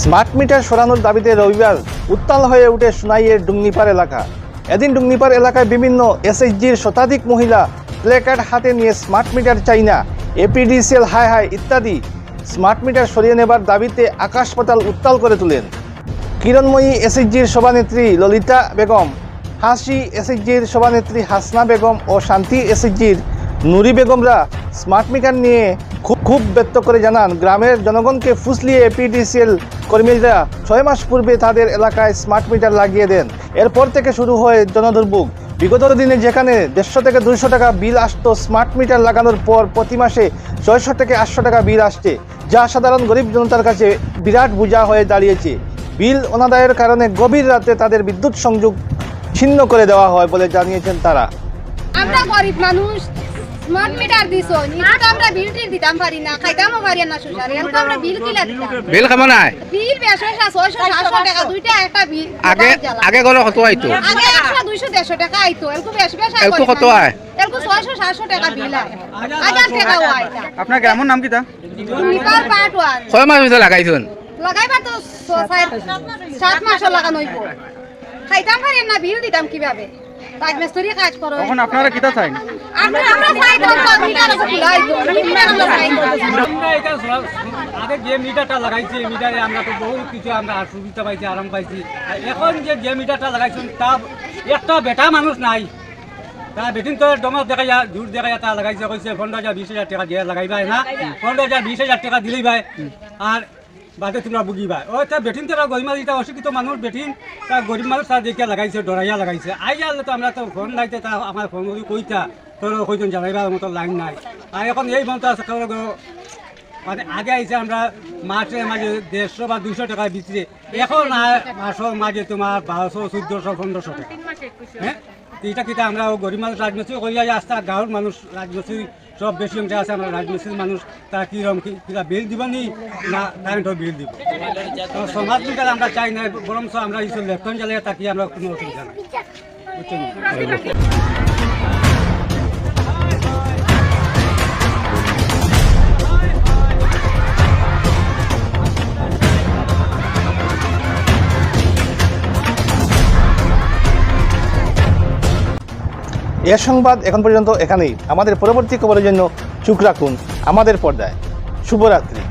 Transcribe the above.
Smart meter সরানোর দাবিতে রবিবার উত্তাল হয়ে উঠে সোনাইয়ের ডুংনিপার এলাকা। এদিন ডুংনিপার এলাকায় বিভিন্ন এসএইচজির শতাধিক মহিলা প্লেকার্ড হাতে নিয়ে স্মার্ট মিটার চাই না এপিডিসিএল হাই হাই ইত্যাদি। স্মার্ট মিটার সরিয়ে নেবার দাবিতে আকাশ পাতাল উত্তাল করে তোলেন। কিরণময়ী এসএইচজির সভানেত্রী ললিতা বেগম হাসি এসএইচজির সভানেত্রী হাসনা বেগম ও শান্তি এসএইচজির নুরি বেগমরা স্মার্ট মিটার নিয়ে খুব খুব ব্যক্ত করে জানান, গ্রামের জনগণকে ফুসলিয়ে এপিডিসিএল কর্মীরা ছয় মাস পূর্বে তাদের এলাকায় স্মার্ট মিটার লাগিয়ে দেন। এরপর থেকে শুরু হয় জনদুর্ভোগ। বিগত দিনে যেখানে দেড়শো থেকে দুশো টাকা বিল আসতো, স্মার্ট মিটার লাগানোর পর প্রতি মাসে ছয়শো থেকে আটশো টাকা বিল আসছে, যা সাধারণ গরিব জনতার কাছে বিরাট বোঝা হয়ে দাঁড়িয়েছে। বিল অনাদায়ের কারণে গভীর রাতে তাদের বিদ্যুৎ সংযোগ ছিন্ন করে দেওয়া হয় বলে জানিয়েছেন তারা। আমরা গরিব মানুষ স্মার্ট মিটার দিছ আমরা বিল টিল দিতাম পারি না খাইতামও পারি না সুসার এরকম আমরা বিল কিলা দিতাম। বিল কেমন আয় বিল টাকা দুইটা একটা বিল আগে আগে গেল কত আইতো আগে একশো দুইশো দেড়শো টাকা আইতো বেশি কত আয়? টাকা বিল আয়। হাজার টাকা আয়। আপনার গ্রামের নাম ওয়ান। ছয় মাস লাগাইছুন। লাগাইবার তো সাত মাসও লাগানো হইব। খাইতাম পারি না বিল দিতাম কীভাবে? রাজমিস্ত্রি কাজ করো। তখন আপনারা কিতা চাই আমরা আমরা চাই তো মিটার আছে খোলাই তো মিটার আমরা চাই আমরা এটা আগে যে মিটারটা লাগাইছি মিটারে আমরা তো বহু কিছু আমরা সুবিধা পাইছি আরাম পাইছি। এখন যে যে মিটারটা লাগাইছেন তা একটা বেটা মানুষ নাই। তা বেটিন তো ডমত দেখা যায় দূর দেখা যায় তা লাগাইছে কইছে পনেরো হাজার বিশ হাজার টাকা দিয়ে লাগাইবাই না। পনেরো হাজার বিশ হাজার টাকা দিলেই ভাই আর বাদে তোমরা বুঝিবা। ও তা বেটিন তো গরিব মানুষ অশিক্ষিত মানুষ বেটিন তা গরিব মানুষ তার দেখিয়া লাগাইছে ডরাইয়া লাগাইছে। আই গেলে তো আমরা তো ফোন লাইতে তা আমার ফোন করে কইতা তোর কইতেন জ্বালাইবার মতো লাইন নাই। আর এখন এই মতো আছে মানে আগে আইসে আমরা মাসে মাঝে দেড়শো বা দুশো টাকা বিক্রি এখন মাসের মাঝে তোমার বারোশো চোদ্দশো পনেরোশো টাকা। হ্যাঁ এটা কিতা আমরা গরিব মানুষ রাজমিস্ত্রি করিয়া আসতে গাঁৱৰ মানুষ রাজমিস্ত্রি সব বেশি অংশে আছে, আমরা রাজমিস্ত্রির মানুষ। তারা কীরকম কি- কিটা বিল দিব নি? না কারেন্টর বিল দিব। সমাজ বিকাল আমরা চাই না বরং আমরা এই লেফটন জ্বালিয়ে তাকিয়ে আমরা কোনো অসুবিধা নাই। বুঝছেন? এ সংবাদ এখন পর্যন্ত এখানেই। আমাদের পরবর্তী খবরের জন্য চুক রাখুন আমাদের পর্দায়। শুভরাত্রি।